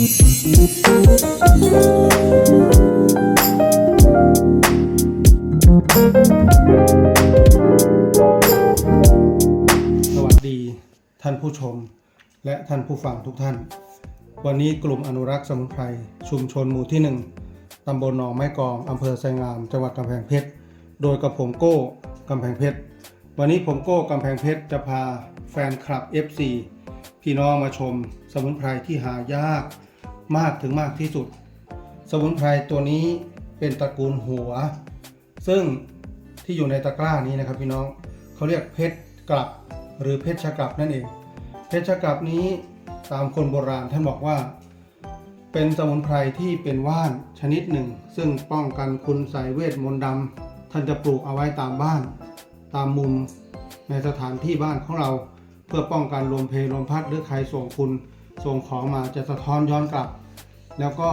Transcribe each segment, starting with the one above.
สวัสดีท่านผู้ชม และท่านผู้ฟังทุกท่าน วันนี้กลุ่มอนุรักษ์สมุนไพรชุมชนหมู่ที่ 1 ตำบลหนองไม้กอง อำเภอไซงาม จังหวัดกำแพงเพชร โดยกับผมโก้กำแพงเพชร วันนี้ผมโก้กำแพงเพชรจะพาแฟนคลับ FC พี่น้องมาชมสมุนไพรที่หายาก มากถึงมากที่สุด สมุนไพรตัวนี้เป็นตระกูลหัว ซึ่งที่อยู่ในตะกร้านี้นะครับพี่น้องเขาเรียกเพชรกลับ หรือเพชรชะกลับนั่นเอง เพชรชะกลับนี้ตามคนโบราณท่านบอกว่า เป็นสมุนไพรที่เป็นว่านชนิดหนึ่ง ซึ่งป้องกันคุณใส่เวทมนต์ดำท่านจะปลูกเอาไว้ตามบ้าน ตามมุมในสถานที่บ้านของเรา เพื่อป้องกันลมเพลลมพัดหรือใครส่งคุณส่งของมาจะสะท้อนย้อนกลับ แล้วก็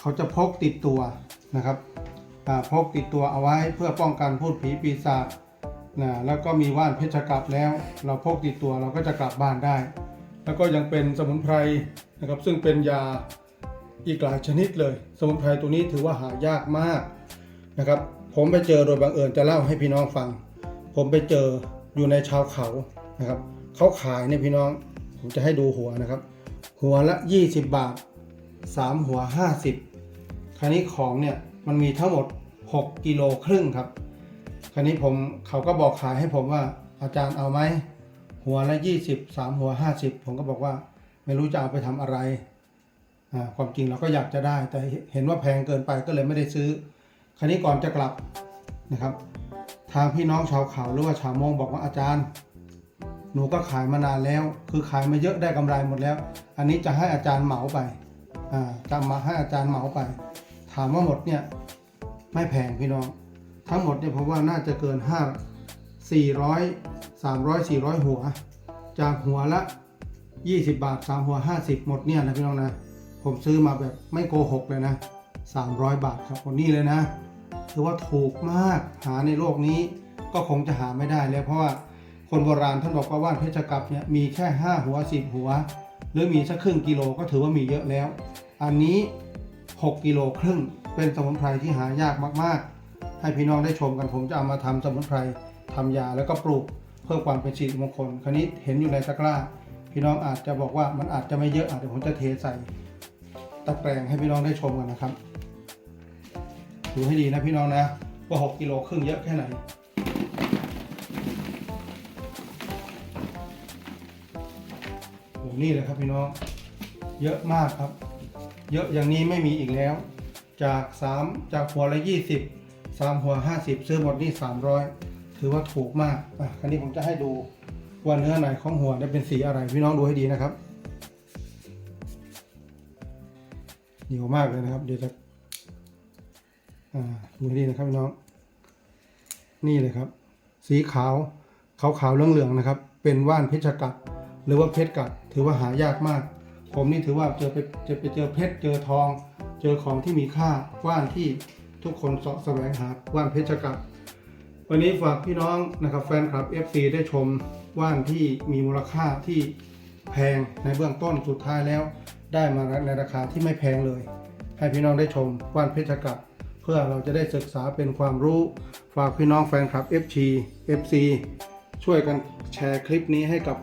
เขาจะพกติดตัวนะครับพกติดตัวเอาไว้เพื่อป้องกันพูดผีปีศาจนะแล้วก็มีว่านเพชรกลับแล้ว เราพกติดตัวเราก็จะกลับบ้านได้ แล้วก็ยังเป็นสมุนไพรนะครับซึ่งเป็นยาอีกหลายชนิดเลย สมุนไพรตัวนี้ถือว่าหายากมากนะครับ ผมไปเจอโดยบังเอิญจะเล่าให้พี่น้องฟัง ผมไปเจออยู่ในชาวเขานะครับเขาขายเนี่ยพี่น้อง ผมจะให้ดูหัวนะครับ หัวละ 20 บาท 3 หัว 50 คราวนี้ของเนี่ยมันมีทั้งหมด 6กิโลครึ่งครับ คราวนี้ผมเขาก็บอกขายให้ผมว่าอาจารย์เอาไหมหัวละ 20 3 หัว 50 ผมก็บอกว่าไม่รู้จะเอาไปทำอะไรความจริงเราก็อยากจะได้ แต่เห็นว่าแพงเกินไปก็เลยไม่ได้ซื้อ คราวนี้ก่อนจะกลับนะครับ ทางพี่น้องชาวเขาหรือว่าชาวมงบอกว่าอาจารย์ หนูก็ขายมานานแล้ว คือขายมาเยอะได้กำไรหมดแล้ว อันนี้จะให้อาจารย์เหมาไป จะมาให้อาจารย์เหมาไป ถามว่าหมดเนี่ยไม่แพงพี่น้อง ทั้งหมดเนี่ยผมว่าน่าจะเกิน 5 400 300 400 หัว จากหัวละ 20 บาท 3 หัว 50 หมดเนี่ยนะพี่น้องนะ ผมซื้อมาแบบไม่โกหกเลยนะ 300 บาทครับคนนี้เลยนะ ถือว่าถูกมากหาในโลกนี้ก็คงจะหาไม่ได้แล้วเพราะว่าคนโบราณท่านบอกว่าว่านเพชรกลับเนี่ยมีแค่ 5 หัว 10 หัว หรือมีสักครึ่งกิโลก็ถือว่ามีเยอะแล้ว อันนี้ 6 กิโลครึ่ง เป็นสมุนไพรที่หายากมากๆ ให้พี่น้องได้ชมกันผมจะเอามาทำสมุนไพรทำยาแล้วก็ปลูกเพื่อความเป็นสิริมงคล คราวนี้เห็นอยู่ในตะกร้า พี่น้องอาจจะบอกว่ามันอาจจะไม่เยอะอาจจะผมจะเทใส่ตะแกรงให้พี่น้องได้ชมกันนะครับดูให้ดีนะพี่น้องนะว่า 6 กิโลครึ่งเยอะแค่ไหน นี่เลยครับพี่น้อง เยอะมากครับ เยอะอย่างนี้ไม่มีอีกแล้ว จาก 3 จากหัวละ 20 3 หัว 50 ซื้อหมดนี่ 300 ถือว่าถูกมากอะคราวนี้ผมจะให้ดูว่าเนื้อไหนของหัวจะเป็นสีอะไรพี่น้องดูให้ดีนะครับเหนียวมากเลยนะครับ เดี๋ยวจะอ่าดูให้ดีนะครับพี่น้อง นี่เลยครับ สีขาวขาวขาวๆเหลืองๆนะครับ เป็นว่านเพชรกัด หรือว่าเพชรกัดถือว่าหายากมาก ผมนี่ถือว่าเจอไปเจอไปเจอเพชรเจอทอง เจอของที่มีค่าว่านที่ทุกคนเสาะแสวงหาว่านเพชรกัดวันนี้ฝากพี่น้องนะครับแฟนคลับ FC ได้ชมว่านที่มีมูลค่าที่แพงในเบื้องต้นสุดท้ายแล้ว ได้มาในราคาที่ไม่แพงเลย ให้พี่น้องได้ชมว่านเพชรกัดเพื่อเราจะได้ศึกษาเป็นความรู้ ฝากพี่น้องแฟนคลับ FG FC ช่วยกันแชร์คลิปนี้ให้กับ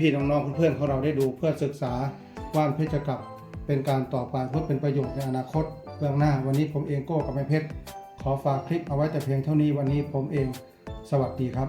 พี่ๆน้องๆเพื่อนๆของเราได้ดูเพื่อศึกษาว่านเพชรกับเป็นการต่อไปเพื่อเป็นประโยชน์ในอนาคตเบื้องหน้า วันนี้ผมเองโก้กับแม่เพชรขอฝากคลิปเอาไว้แต่เพียงเท่านี้วันนี้ผมเอง สวัสดีครับ